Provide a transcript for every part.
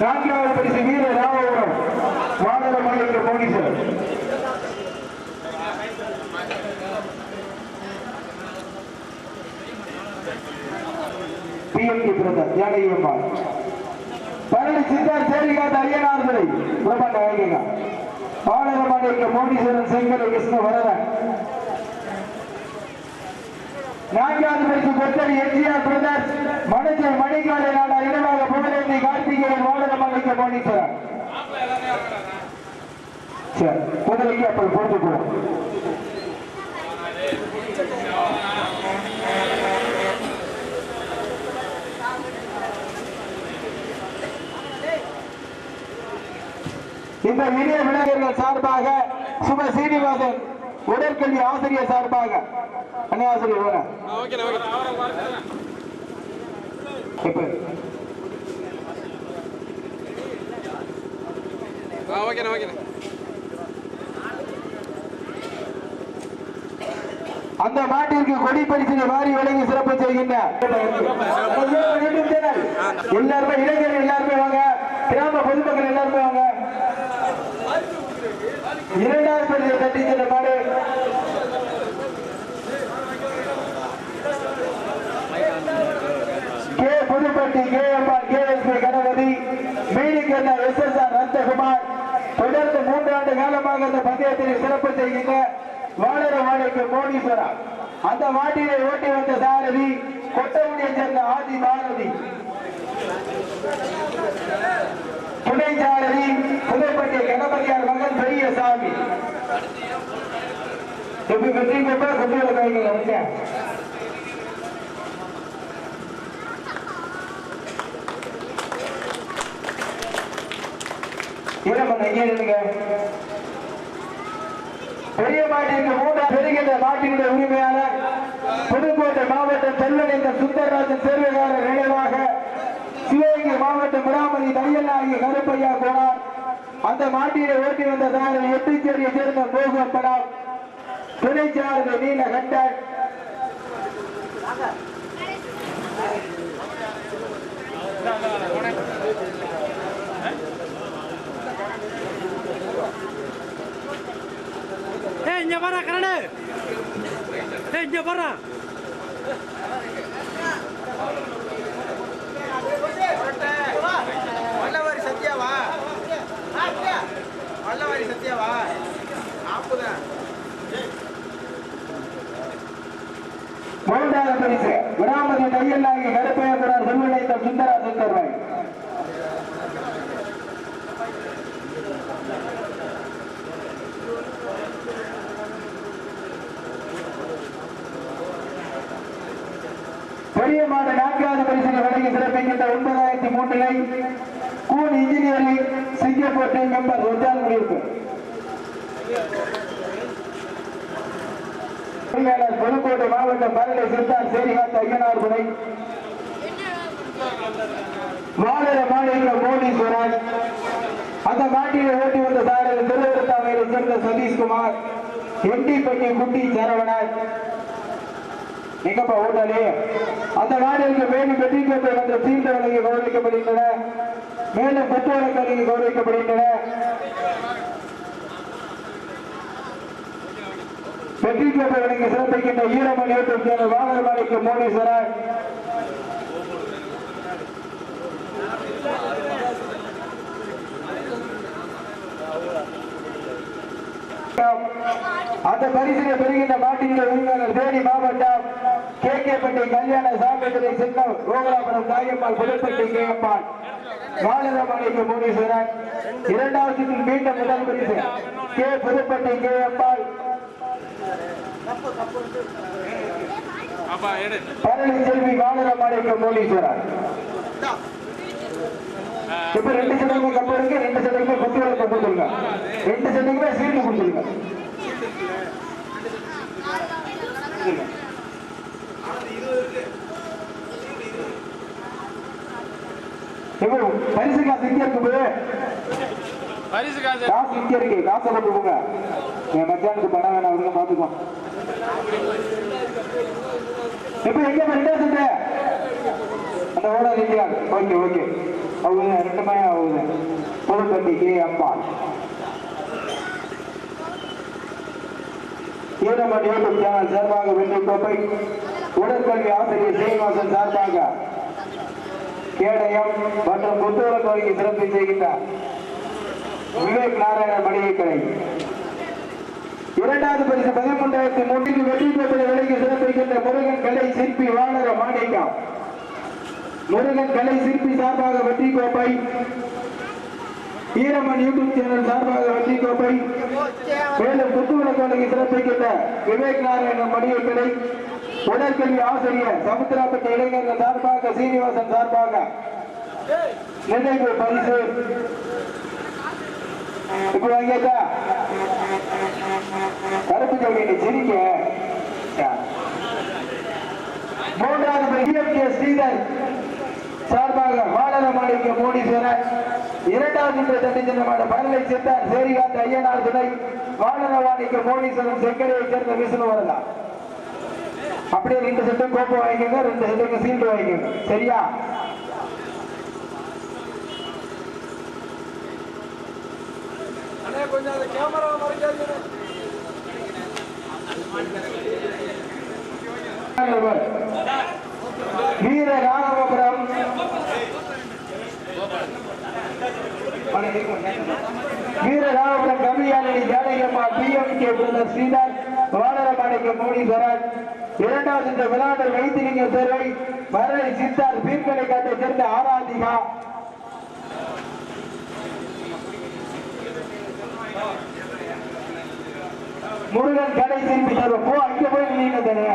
நான்காவது பரிசு வீர ராமபுரம் வானர மாநில போலீசர் பிஎம்கே பிறந்த தியாகையம்மாள் பழனி சித்தார் சேரிகாத்த ஐயனார்துரை பிரபண்ட வைகங்க வானர மலைக்கு போலீசர் செங்கல் கிருஷ்ண வரதன். நான்காவது பரிசு கொத்தடி எம்ஜிஆர் பிரதர்ஸ் மனஜை மணிக்காலை நாடார் இடமாக புகழேந்தி கார்த்திகேயன் வானரம் அமைக்க போனீஸ்வரன் சரி முதலைக்கு அப்படி போட்டுக்கிறோம் இந்த இனிய விநாயகர்கள் சார்பாக சுப சீனிவாசன் உடற்கல்வி ஆசிரியர் சார்பாக அண்ணே ஆசிரியர் ஓகே இப்ப ஆ ஓகேண்ணா ஓகேண்ணா அந்த மாட்டிற்கு கொடி பரிசினை வாரி வழங்கி சிறப்பு செய்கின்ற எல்லாருமே இளைஞர்கள் எல்லாருமே வாங்க. கிராம பொதுமக்கள் எல்லாருமே வாங்க. இரண்டாவது பரிசை தட்டி சென்ற மாடு K Pudupatti K MR K S P Ganapathi மீனிக்கண்ண S S R Rathakumar. தொடர்ந்து மூன்றாண்டு காலமாக இந்த பந்தயத்தில் சிறப்பு செய்கின்ற வாழர வாழைக்கு கோடீஸ்வரா அந்த மாட்டினை ஓட்டி வந்த சாரதி கொட்டமுடியை சேர்ந்த ஆதி பாரதி. துணை சாரதி புதுப்பட்டி கணபதியார் மகன் பெரியசாமி எப்படி வெற்றி பெற்ற குட்டிகளை கைகள் ஈரமண்ண இங்கே நில்லுங்க. பெரிய மாட்டிற்கு மூன்றாம் பெறுகின்ற மாட்டினுடைய உரிமையாளர் புதுக்கோட்டை மாவட்டம் செல்வனைந்த சுந்தரராஜன் சேர்வையாளர் நினைவாக சிவகங்கை மாவட்டம் முராமதி தையலாகி கருப்பையா போனார். அந்த மாட்டினை ஓட்டி வந்த சாரதி எட்டுச்சேரியை சேர்ந்த போகப்படாம் துணை நீல கண்டன் ஏய் இங்க வரா கரணு ஏய் இங்க வரா வல்லவாரி சத்யாவா வல்லவாரி சத்யாவா ஆப்புதான் மூன்றாவது பரிசு. விராமதி தையல் ஆகிய கருப்பையா போனார் செல்வனைந்த பெரிய மாத நான்காவது பரிசுகள் வழங்கி சிறப்பிக்கின்ற ஒன்பதாயிரத்தி மூன்றிலை கூன் இன்ஜினியரிங் சிங்கப்பூர் டீம் மெம்பர் ஒன்றால் முடிவு பொறியாளர் புதுக்கோட்டை மாவட்டம் பரலை சித்தார் சேரிகாத்த ஐயனார் துணை மாநில மாநில மோடீஸ்வரன் அந்த மாட்டினை ஓட்டி வந்த சாரல் திருவருத்தாமையை சேர்ந்த சதீஷ்குமார். எட்டிப்பட்டி குட்டி சரவணன். எங்கப்பா ஓட்டாளி அந்த நாடுகளுக்கு மேலும் வெற்றி பெற்ற வந்த தீர்ந்த கௌரவிக்கப்படுகின்றன. மேலும் பெற்றோருக்கு கௌரவிக்கப்படுகின்றன. வெற்றி பெற்றவர்களுக்கு சிறப்பிக்கின்ற ஈரமணி யூடியூப் சேனல் வாகனமாளிக்கு மோனீஸ்வரன் அந்த பரிசினை பெறுகின்ற மாட்டின் உரிமையாளர் தேனி மாவட்டம் கே கல்யாண சாமித்துறை சின்னம் கோகுலாபுரம் தாயம்மாள் புதுப்பட்டி கே அம்மாள் முனீஸ்வரன். இரண்டாவது மீண்டும் முதல் பரிசு கே புதுப்பட்டி கே அம்மாள் அப்பா செல்வி முனீஸ்வரன். இப்ப ரெண்டு சதவீதம் கப்பு இருக்கு ரெண்டு சதவீதம் குத்துகளை கொடுத்துருங்க. ரெண்டு சட்டைக்குமே சீட்டு கொடுத்துருங்க இப்போ பரிசு காசு இங்க இருக்குது பரிசு காசு காசு இங்க இருக்கு காசை கொண்டு போங்க. என் மச்சானுக்கு பணம் வேணாம் அவங்க பாத்துக்கோ இப்ப எங்க ரெண்டே சட்டை? அந்த ஓட நிக்கிறாங்க ஓகே ஓகே. அவங்க ரெண்டுமே அவங்க புதுப்பட்டி கே அம்பாள் ஈரமணி யூடியூப் சேனல் சார்பாக வெற்றி கோப்பை. உடற்கல்வி ஆசிரியர் சீனிவாசன் சார்பாக. கேடயம் மற்றும் புத்தூர கோரிக்கை சிறப்பு செய்கின்றார் விவேக் நாராயண மளிகை கடை இரண்டாவது பரிசு பதிமூன்றாயிரத்தி மூன்றுக்கு வெற்றி பெற்ற விலைக்கு சிறப்பிக்கின்ற முருகன் கலை சிற்பி வானர மாணிக்கம் முருகன் கலை சிற்பி சார்பாக வெற்றி கோப்பை. ஈரமன் யூடியூப் சேனல் சார்பாக வெற்றி கோப்பை. மேலும் குத்துவிளக்கோலைக்கு சிறப்பிக்கின்ற விவேக் நாராயண மணியை கிளை உடற்கல்வி ஆசிரியர் சமுத்திராப்பட்ட இளைஞர்கள் சார்பாக சீனிவாசன் சார்பாக நினைவு பரிசு. இப்ப வாங்கியாச்சா கருப்பு ஜமீன் சிரிக்க. மூன்றாவது ஸ்ரீதர் சார்பாக வாழர மாளிகை மோடீஸ்வரர் இரண்டாவது சுற்று தட்டிச்சனமான பழனை சித்தார் சேரிகாந்த் ஐயனார் துணை வாழர மாளிகை மோடீஸ்வரன் செங்கரையை சேர்ந்த விஷ்ணு வரலாம் அப்படியே ரெண்டு செட்டு கோப்பை வாங்கிக்கோங்க ரெண்டு செட்டுக்கு சீல்டு வாங்கிக்கோங்க. சரியா? கொஞ்சம் அந்த camera மறைக்காதீங்க Veera Raghavapuram Veera Raghavapuram கவியாளி Janakiyamma PM K brother Sridhar வானரமாணிக்க மோடீஸ்வரன் இரண்டாவது இந்த விளையாடல் வைத்திலிங்க சேர்வை மரளை சித்தார் பீர்கலை காட்டை சேர்ந்த ஆராதிகா. முருகன் கலை திருப்பி சார்பாக போ அங்க போய் நின்று தானே.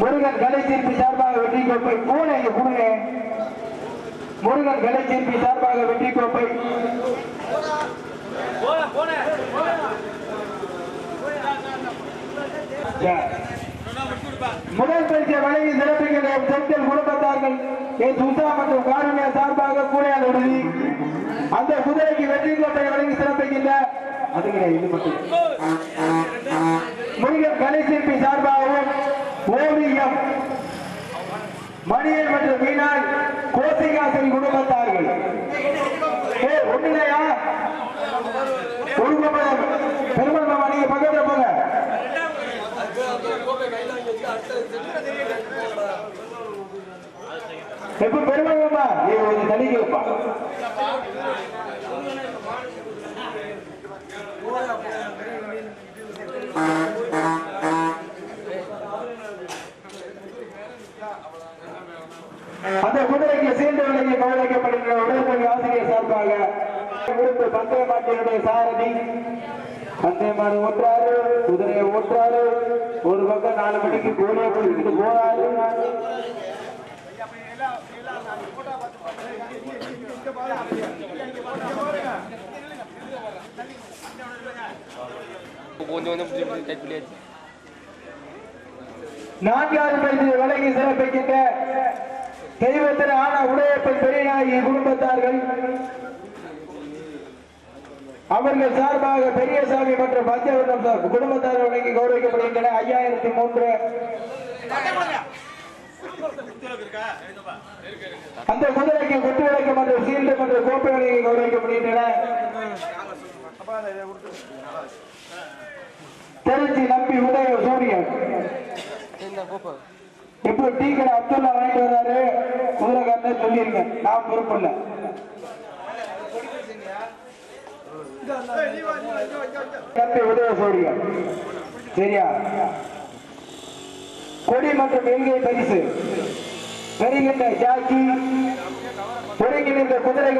முருகன் கலை திருப்பி சார்பாக வெற்றி கோப்பை பூனை இங்க கொடுங்க. முருகன் கலை திருப்பி சார்பாக வெற்றி கோப்பை. முதல் பரிசை வழங்கி சிறப்பிக்கின்ற செந்தில் குடும்பத்தார்கள் என் சுசா மற்றும் காரணியா சார்பாக கூடையால் விடுதி அந்த குதிரைக்கு வெற்றி கோட்டை வழங்கி சிறப்பிக்கின்ற அது இது மட்டும். முருகன் கலை சிற்பி சார்பாகவும் ஓவியம் மணியன் மற்றும் மீனாள் கோசிகாசன் குடும்பத்தார்கள். ஏ ஒண்ணுலையா ஒழுங்கப்பட பெருமாள் மாமா நீங்க பக்கத்துல போங்க எப்ப பெருமாள் மாமா நீ கொஞ்சம் தள்ளிக்க வைப்பா அந்த குதிரைக்கு சீண்டு விலகி கவனிக்கப்படுகிற உடற்பணி ஆசிரியர் சார்பாக விரும்பு பந்தய மாட்டினுடைய சாரதி. பந்தய மாடு ஓட்டுறாரு குதிரையை ஓட்டுறாரு. ஒரு பக்கம் நாலு மணிக்கு கோழியை பிடிச்சிட்டு போறாரு. கொஞ்சம் கொஞ்சம் பிடிச்சி டைட் பண்ணியாச்சு நான்காவது பரிசு வழங்கி சிறப்பிக்கின்ற தெய்வத்தின் ஆன உடையப்பன் பெரியநாயகி குடும்பத்தார்கள். அவர்கள் சார்பாக பெரியசாமி மற்றும் பஞ்சவர்ணம் சார் குடும்பத்தார் வழங்கி கௌரவிக்கப்படுகின்றன. ஐயாயிரத்தி மூன்று. அந்த குதிரைக்கு குத்து விளக்கம் மற்றும் சீல்டு மற்றும் கோப்பை வழங்கி கௌரவிக்கப்படுகின்றன. திருச்சி நம்பி உதய சூரியன். இப்போ டீ கடை அப்துல்லா வாங்கிட்டு வர்றாரு. குதிரைக்காரன் சொல்லியிருக்கேன். நான் பொறுப்பு இல்லை. நம்பி உதய சூரியன் சரியா? கொடி மற்றும் எங்கே பரிசு. பெறுகின்ற ஜாக்கி ஒருங்கிணைந்த குதிரைகள்